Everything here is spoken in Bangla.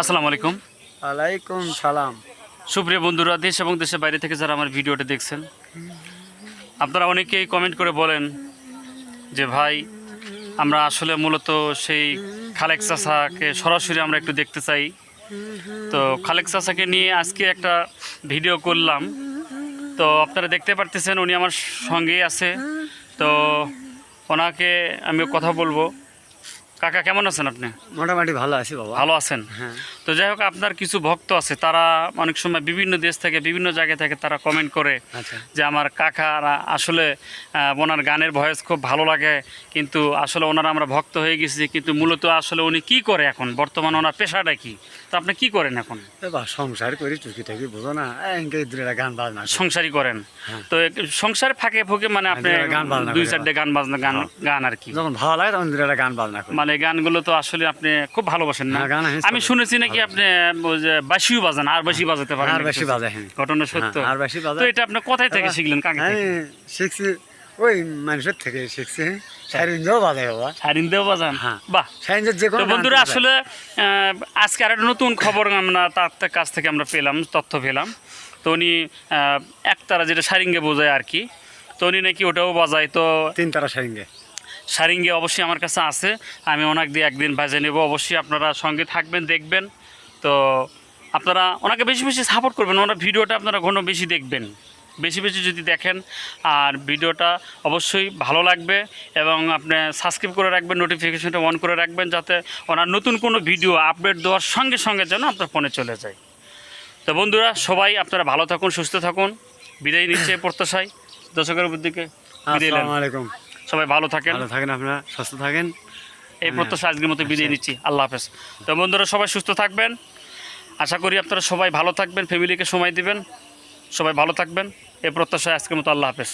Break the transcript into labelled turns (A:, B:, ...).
A: আসসালামু আলাইকুম।
B: আলাইকুম সালাম।
A: সুপ্রিয় বন্ধুরা দেশ এবং দেশের বাইরে থেকে যারা আমার ভিডিওটা দেখছেন আপনারা অনেকেই কমেন্ট করে বলেন যে ভাই আমরা আসলে মূলত সেই খালেক চাষাকে সরাসরি আমরা একটু দেখতে চাই। তো খালেক চাষাকে নিয়ে আজকে একটা ভিডিও করলাম। তো আপনারা দেখতে পারতেছেন উনি আমার সঙ্গেই আছে। তো ওনাকে আমি কথা বলব। কাকা কেমন আছেন আপনি?
B: মোটামুটি ভালো আছি বাবা।
A: ভালো আছেন?
B: হ্যাঁ।
A: তো যাই হোক আপনার কিছু ভক্ত আছে তারা অনেক সময় বিভিন্ন দেশ থেকে বিভিন্ন জায়গা থেকে তারা কমেন্ট করে
B: আচ্ছা।
A: যে আমার কাকারা আসলে ওনার গানের ভয়েস খুব ভালো লাগে কিন্তু আসলে ওনারা আমরা ভক্ত হয়ে গেছি কিন্তু মূলত আসলে উনি কি করে এখন? বর্তমানে ওনার পেশাটা কি? তো আপনি কি করেন এখন?
B: সংসার করি টুকি টাকি বুঝো না গান বাজনা
A: সংসারই করেন?
B: হ্যাঁ।
A: তো সংসার ফাঁকে ফুঁকে মানে আপনি
B: গান বাজনা
A: দুই চারটে গান বাজনা গান গান আর কি।
B: যখন ভালো লাগে তখন গান বাজনা
A: মানে গানগুলো তো আসলে আপনি খুব ভালোবাসেন না।
B: হ্যাঁ, আমি
A: শুনেছি নাকি আপনি ওই যে বাঁশিও বাজান আর বেশি বাজাতে পারেন
B: আর? বেশি বাজে হ্যাঁ।
A: ঘটনা সত্য।
B: হ্যাঁ, আর বেশি বাজে
A: তো এটা আপনি কোথায় থেকে শিখলেন? কাকে থেকে?
B: শিখছি ওই মানুষের থেকে শিখছি সাইরিঞ্জও বাজে বাবা।
A: সারিন্দেও বাজান। বাহ।
B: সাইরিঞ্জের যে কোনো
A: তো
B: গান
A: বন্ধুরা আসলে আজকে আর একটা নতুন খবর আমরা তার কাছ থেকে আমরা পেলাম তথ্য পেলাম। তো উনি আহ, একতারা যেটা সারিঙ্গে বোঝায় আর কি তো উনি নাকি ওটাও বাজায়। তো
B: তিন তারা সাইরিঞ্জে
A: সারিঙ্গে অবশ্যই আমার কাছে আছে। আমি ওনাকে দিয়ে একদিন বাজে নেব। অবশ্যই আপনারা সঙ্গে থাকবেন, দেখবেন। তো আপনারা ওনাকে বেশি বেশি সাপোর্ট করবেন। ওনার ভিডিওটা আপনারা ঘন বেশি দেখবেন। বেশি বেশি যদি দেখেন, আর ভিডিওটা অবশ্যই ভালো লাগবে এবং আপনি সাবস্ক্রাইব করে রাখবেন নোটিফিকেশনটা অন করে রাখবেন, যাতে ওনার নতুন কোনো ভিডিও আপডেট দেওয়ার সঙ্গে সঙ্গে যেন আপনার ফোনে চলে যায়। তো বন্ধুরা, সবাই আপনারা ভালো থাকুন, সুস্থ থাকুন। বিদায় নিচ্ছে প্রত্যাশায়। দর্শকের দিকে
B: আসসালামু আলাইকুম।
A: সবাই ভালো থাকেন।
B: ভালো থাকেন আপনারা সুস্থ থাকেন।
A: এই প্রত্যাশা আজকের মতো বিদায় নিচ্ছি। আল্লাহ হাফেজ। তো বন্ধুরা সবাই সুস্থ থাকবেন। আশা করি আপনারা সবাই ভালো থাকবেন ফ্যামিলিকে সময় দিবেন। সবাই ভালো থাকবেন। এই প্রত্যাশায় আজকের মতো আল্লাহ হাফেজ।